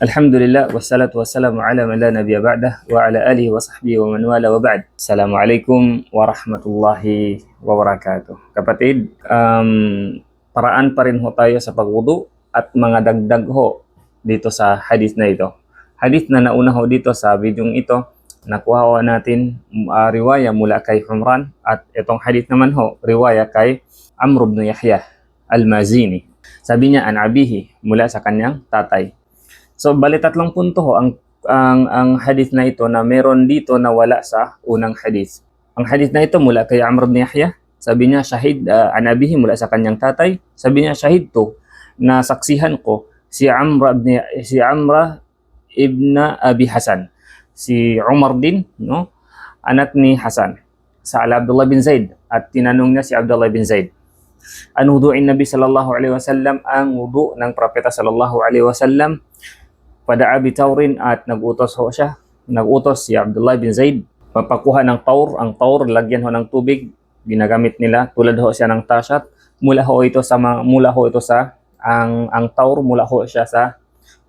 Alhamdulillah wassalatu wassalamu ala man la nabiyya ba'dah wa ala alihi wa sahbihi wa man wala wa ba'd. Assalamualaikum warahmatullahi wabarakatuh. Kapatid, um, paraan pa rin ho tayo sa pagwudu at mga dagdag ho dito sa hadith na ito. Hadith na nauna ho dito sa videong ito, nakuha ho natin uh, riwaya mula kay Humran at itong hadith naman ho, riwaya kay Amr ibn Yahya al-Mazini. Sabi niya, an abihi, mula sa kanyang tatay. So bali tatlong punto ho ang ang ang hadith na ito na meron dito na wala sa unang hadith. Ang hadith na ito mula kay Amr ibn Yahya, sabi niya shahid uh, anabihi mula sa kanyang tatay, sabi niya shahid to na saksihan ko si Amr ibn si Amr ibn Abi Hasan. Si Umar din, no? Anak ni Hasan sa Ala Abdullah bin Zaid at tinanong niya si Abdullah bin Zaid. Ang wudu'in Nabi sallallahu alaihi wasallam ang wudu ng propeta sallallahu alaihi wasallam Pada'a bitawrin at nagutos ho siya. Nagutos si Abdullah bin Zaid. Papakuha ng taur. Ang taur, lagyan ho ng tubig. Ginagamit nila. Tulad ho siya ng tashat. Mula ho ito sa mula ho ito sa ang ang taur mula ho siya sa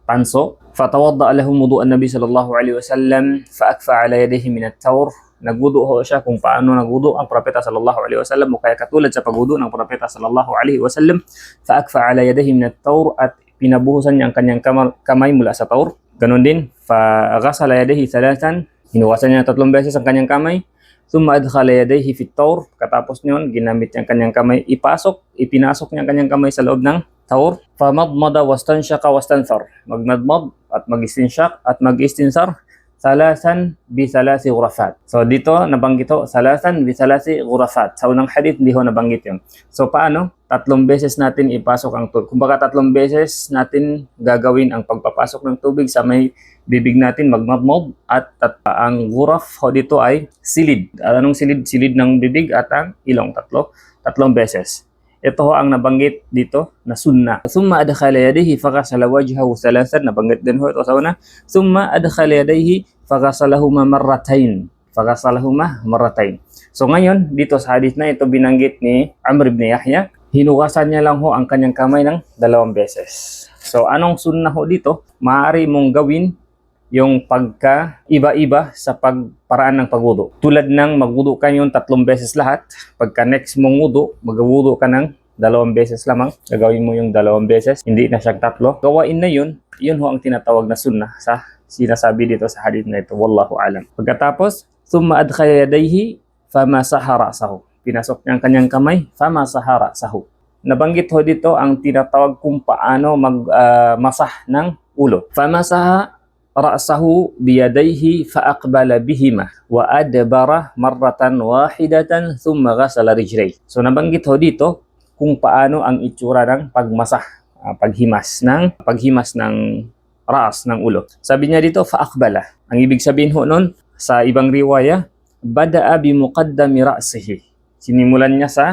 tanso. Fatawadda lahum wudu an-nabi sallallahu alaihi wasallam fa akfa ala yadihi min at-taur. Nagwudu ho siya kung paano nagwudu ang propeta sallallahu alaihi wasallam o kaya katulad sa pagwudu ng propeta sallallahu alaihi wasallam fa akfa ala yadihi min at-taur at pinabuhusan niya ang kanyang kamay mula sa taur. Ganon din, fa-ghasala yadayhi thalathan, hinuwasan niya tatlong beses ang kanyang kamay. Thumma adkhala yadayhi fit taur. Katapos niyon, ginamit niya ang kanyang kamay, ipasok, ipinasok niya ang kanyang kamay sa loob ng taur. Famadmada wastanshaka wastanthar. Magmadmad at mag-istinsyak at mag-istinsar salasan bi salasi ghurafat. So dito nabanggit ho salasan bi salasi ghurafat. Sa unang hadith hindi ho nabanggit 'yon. So paano? Tatlong beses natin ipasok ang tubig. Kumbaga tatlong beses natin gagawin ang pagpapasok ng tubig sa may bibig natin magmadmod at, at ang ghuraf ho dito ay silid. Anong silid? Silid ng bibig at ang ilong tatlo. Tatlong beses. Ito ho ang nabanggit dito na sunna. Summa adkhala yadihi faghasala wajhahu thalathan. Nabanggit din ho ito sa una. Summa adkhala yadihi faghasalahuma marratain. Faghasalahuma marratain. So ngayon, dito sa hadith na ito binanggit ni Amr ibn Yahya, hinugasan niya lang ho ang kanyang kamay ng dalawang beses. So anong sunna ho dito? Maaari mong gawin yung pagka iba-iba sa pagparaan ng pagwudu. Tulad ng magwudu ka yung tatlong beses lahat, pagka next mong wudu, magwudu ka ng dalawang beses lamang, gagawin mo yung dalawang beses, hindi na siyang tatlo. Gawain na yun, yun ho ang tinatawag na sunnah sa sinasabi dito sa hadith na ito. Wallahu alam. Pagkatapos, thumma adkhaya yadayhi fama sahara sahu. Pinasok niya ang kanyang kamay, fama sahara sahu. Nabanggit ho dito ang tinatawag kung paano magmasah uh, ng ulo. Famasaha ra'sahu biyadayhi faaqbala bihima wa adbara marratan wahidatan thumma ghasala rijlay. So nabanggit ho dito kung paano ang itsura ng pagmasah, uh, paghimas ng paghimas ng ras ng ulo. Sabi niya dito faaqbala. Ang ibig sabihin ho nun sa ibang riwaya, bada'a bi muqaddami ra'sihi. Sinimulan niya sa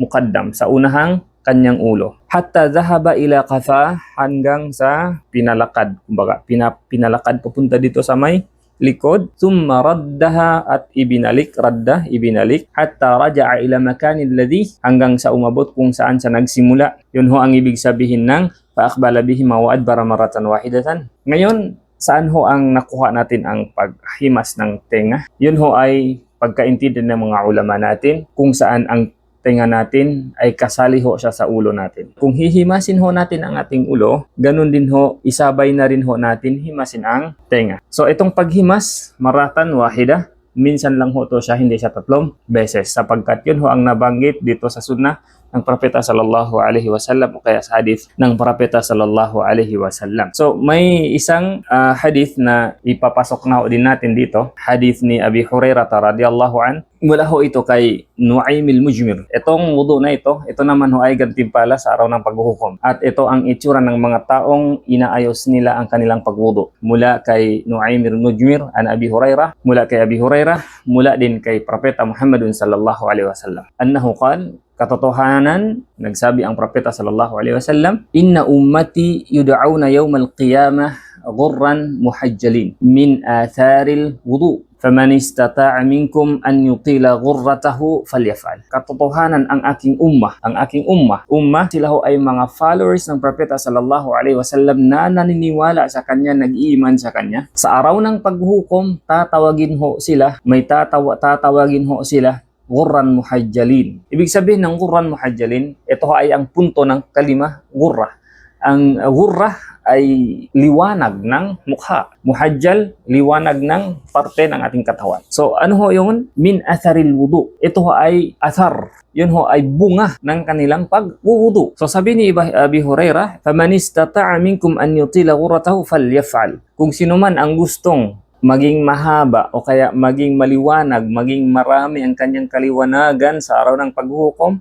muqaddam, sa unahang kanyang ulo. Hatta zahaba ila kafa hanggang sa pinalakad. Kumbaga, pina, pinalakad papunta dito sa may likod. Thumma raddaha at ibinalik, radda, ibinalik. Hatta raja'a ila makanin ladhi hanggang sa umabot kung saan sa nagsimula. Yun ho ang ibig sabihin ng paakbala bihi mawad para maratan wahidatan. Ngayon, saan ho ang nakuha natin ang paghimas ng tenga? Yun ho ay pagkaintindi ng mga ulama natin kung saan ang tenga natin ay kasali ho siya sa ulo natin. Kung hihimasin ho natin ang ating ulo, ganun din ho, isabay na rin ho natin himasin ang tenga. So itong paghimas, maratan wahida, minsan lang ho to siya, hindi siya tatlong beses. Sapagkat yun ho ang nabanggit dito sa sunnah ng propeta sallallahu alaihi wasallam o kaya sa hadith ng propeta sallallahu alaihi wasallam. So may isang uh, hadith na ipapasok na din natin dito, hadith ni Abi Hurairah radhiyallahu an. Mula ho ito kay Nuaym al-Mujmir. Itong wudu na ito, ito naman ho ay gantimpala sa araw ng paghuhukom. At ito ang itsura ng mga taong inaayos nila ang kanilang pagwudu. Mula kay Nuaym al-Mujmir an Abi Hurairah, mula kay Abi Hurairah, mula din kay Propeta Muhammadun sallallahu alaihi wasallam. Annahu qala katotohanan, nagsabi ang propeta sallallahu alaihi wasallam, "Inna ummati yud'auna yawmal qiyamah ghurran muhajjalin min atharil wudu." faman istata'a minkum an yutila ghurratahu falyaf'al. Katotohanan ang aking ummah, ang aking ummah, ummah sila ho ay mga followers ng propeta sallallahu alaihi wasallam na naniniwala sa kanya, nag-iiman sa kanya. Sa araw ng paghukom, tatawagin ho sila, may tatawa, tatawagin ho sila Gurran Muhajjalin. Ibig sabihin ng Gurran Muhajjalin, ito ho ay ang punto ng kalima Gurra. Ang uh, Gurra ay liwanag ng mukha. Muhajjal, liwanag ng parte ng ating katawan. So ano ho yun? Min atharil wudu. Ito ho ay athar. Yun ho ay bunga ng kanilang pagwuwudu. So sabi ni Iba- Abi Hurairah, فَمَنِ اسْتَطَعَ مِنْكُمْ أَنْ يُطِيلَ غُرَّتَهُ فَلْيَفْعَلْ Kung sino man ang gustong maging mahaba o kaya maging maliwanag, maging marami ang kanyang kaliwanagan sa araw ng paghukom,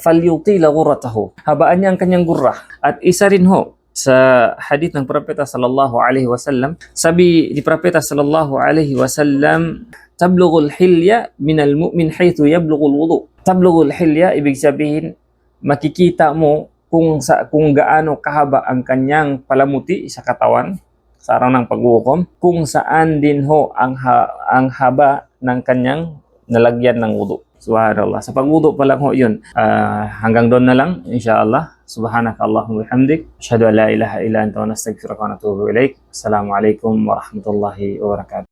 falyutila ghurratahu. Habaan niya ang kanyang gurra. At isa rin ho sa hadith ng propeta sallallahu alaihi wasallam, sabi ni propeta sallallahu alaihi wasallam, tablughul hilya minal mu'min haythu yablughul wudu. Tablughul hilya ibig sabihin makikita mo kung sa kung gaano kahaba ang kanyang palamuti sa katawan sa araw ng paghukom, kung saan din ho ang ha- ang haba ng kanyang nalagyan ng wudu. Subhanallah. Sa pagwudu pa lang ho yun. Ah, hanggang doon na lang, inshallah. Subhanaka Allahumma bihamdik. Asyhadu an la ilaha illa anta wa nastaghfiruka wa natubu ilaik. Assalamualaikum warahmatullahi wabarakatuh.